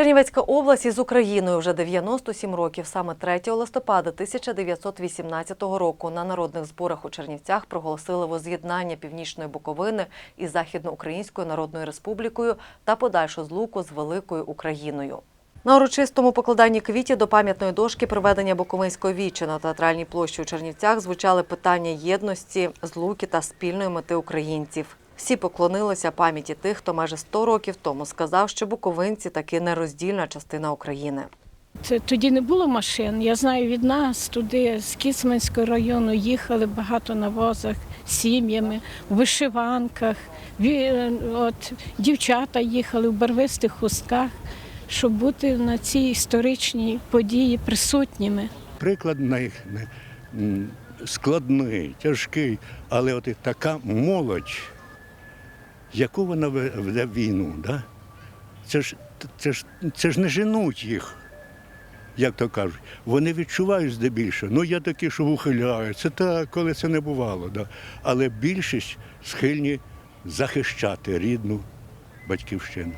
Чернівецька область із Україною вже 97 років. Саме 3 листопада 1918 року на народних зборах у Чернівцях проголосили воз'єднання Північної Буковини із Західноукраїнською Народною Республікою та подальшу злуку з великою Україною. На урочистому покладанні квітів до пам'ятної дошки проведення Буковинської вічі на театральній площі у Чернівцях звучали питання єдності, злуки та спільної мети українців. Всі поклонилися пам'яті тих, хто майже 100 років тому сказав, що буковинці таки нероздільна частина України. Це тоді не було машин. Я знаю, від нас туди з Кіцманського району їхали багато на возах з сім'ями, в вишиванках. От, дівчата їхали в барвистих хустках, щоб бути на цій історичній події присутніми. Приклад най- складний, тяжкий, але от і така молодь, яку вона ве- веде війну, да? це, ж, це, ж, це ж не женуть їх, як то кажуть. Вони відчувають здебільшого. Ну, я такі, що ухиляю. Це так, коли це не бувало. Да? Але більшість схильні захищати рідну батьківщину.